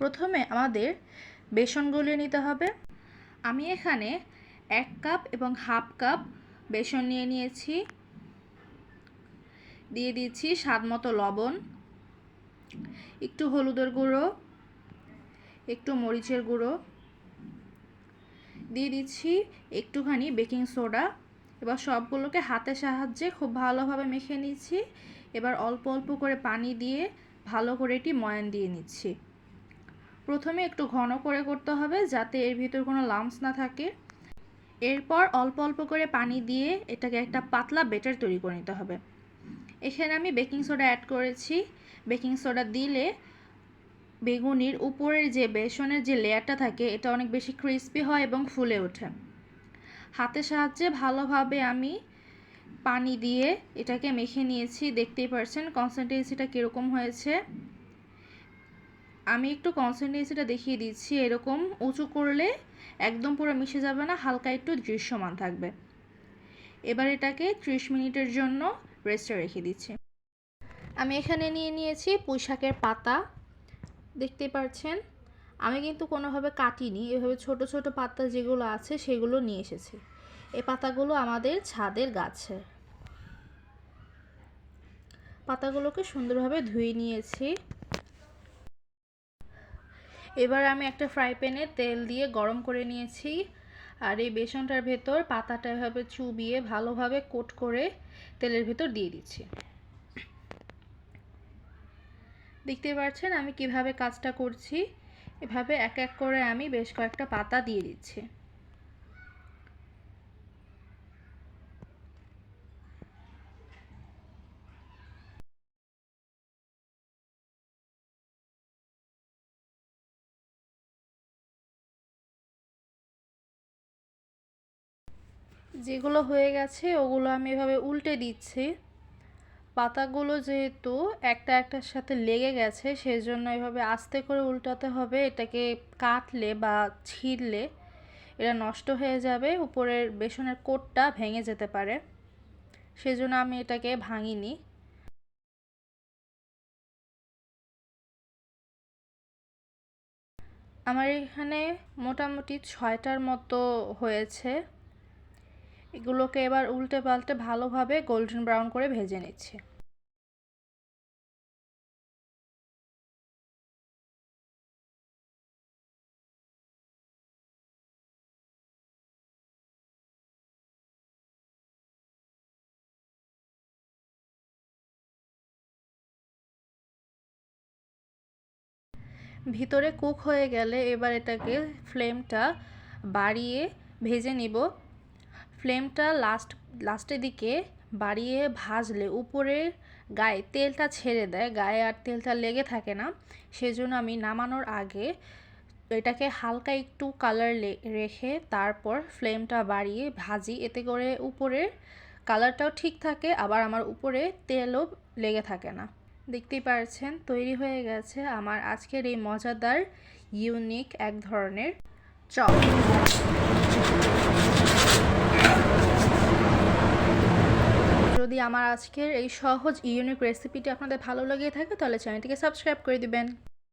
প্রথমে আমাদের বেসন গলিয়ে নিতে হবে। আমি এখানে এক কাপ এবং হাফ কাপ বেসন নিয়ে নিয়েছি। দিয়ে দিচ্ছি স্বাদ মতো লবণ, একটু হলুদের গুঁড়ো, একটু মরিচের গুঁড়ো। দিয়ে দিচ্ছি একটুখানি বেকিং সোডা। এবার সবগুলোকে হাতের সাহায্যে খুব ভালোভাবে মেখে নিচ্ছি। এবার অল্প অল্প করে পানি দিয়ে ভালো করে এটি ময়ান দিয়ে নিচ্ছি। প্রথমে একটু ঘন করে করতে হবে যাতে এর ভিতর কোনো লামস না থাকে। এরপর অল্প অল্প করে পানি দিয়ে এটাকে একটা পাতলা বেটার তৈরি করে নিতে হবে। এখানে আমি বেকিং সোডা অ্যাড করেছি। বেকিং সোডা দিলে বেগুনির উপরের যে বেসনের যে লেয়ারটা থাকে, এটা অনেক বেশি ক্রিস্পি হয় এবং ফুলে ওঠে। হাতের সাহায্যে ভালোভাবে আমি পানি দিয়ে এটাকে মেখে নিয়েছি। দেখতেই পারছেন কনসেন্ট্রেন্সিটা কীরকম হয়েছে। আমি একটু কনসেন্ট্রেন্সিটা দেখিয়ে দিচ্ছি, এরকম উঁচু করলে একদম পুরো মিশে যাবে না, হালকা একটু দৃশ্যমান থাকবে। এবার এটাকে ত্রিশ মিনিটের জন্য রেস্টে রেখে দিচ্ছি। আমি এখানে নিয়ে নিয়েছি পুঁই শাকের পাতা দেখতে পাচ্ছেন আমি কিন্তু কোনোভাবে কাটিনি, এভাবে ছোট ছোট পাতা যেগুলো আছে সেগুলো নিয়ে এসেছি। এই পাতাগুলো আমাদের ছাদের গাছে। পাতাগুলোকে সুন্দরভাবে ধুয়ে নিয়েছি। এবার আমি একটা ফ্রাই প্যানে তেল দিয়ে গরম করে নিয়েছি। আর এই বেসনটার ভেতর পাতাটা এভাবে চুবিয়ে ভালোভাবে কোট করে তেলের ভেতর দিয়ে দিচ্ছি। দেখতে পাচ্ছেন আমি কীভাবে কাজটা করছি? এভাবে এক এক করে আমি বেশ কয়েকটা পাতা দিয়ে দিচ্ছি। যেগুলো হয়ে গেছে, ওগুলো আমি এভাবে উল্টে দিচ্ছি। পাতাগুলো যেহেতু একটা একটার সাথে লেগে গেছে, সেজন্য এভাবে আস্তে করে উল্টাতে হবে। এটাকে কাটলে বা ছিঁড়লে এটা নষ্ট হয়ে যাবে, উপরের বেসনের কোটটা ভেঙে যেতে পারে। সেজন্য আমি এটাকে ভাঙিনি। আমার এখানে মোটামুটি ছয়টার মতো হয়েছে। এগুলোকে এবার উল্টে পাল্টে ভালোভাবে গোল্ডেন ব্রাউন করে ভেজে নিচ্ছি। ভিতরে কুক হয়ে গেলে এবার এটাকে ফ্লেমটা বাড়িয়ে ভেজে নিব। ফ্লেমটা লাস্ট, লাস্টের দিকে বাড়িয়ে ভাজলে উপরে গায়ে তেলটা ছেড়ে দেয়, গায়ে আর তেলটা লেগে থাকে না। সেজন্য আমি নামানোর আগে এটাকে হালকা একটু কালার রেখে তারপর ফ্লেমটা বাড়িয়ে ভাজি। এতে করে উপরের কালারটাও ঠিক থাকে, আবার আমার উপরে তেলও লেগে থাকে না। দেখতেই পারছেন, তৈরি হয়ে গেছে আমার আজকের এই মজাদার ইউনিক এক ধরনের চপ। যদি আমার আজকের এই সহজ ইউনিক রেসিপিটি আপনাদের ভালো লেগে থাকে, তাহলে চ্যানেলটিকে সাবস্ক্রাইব করে দিবেন।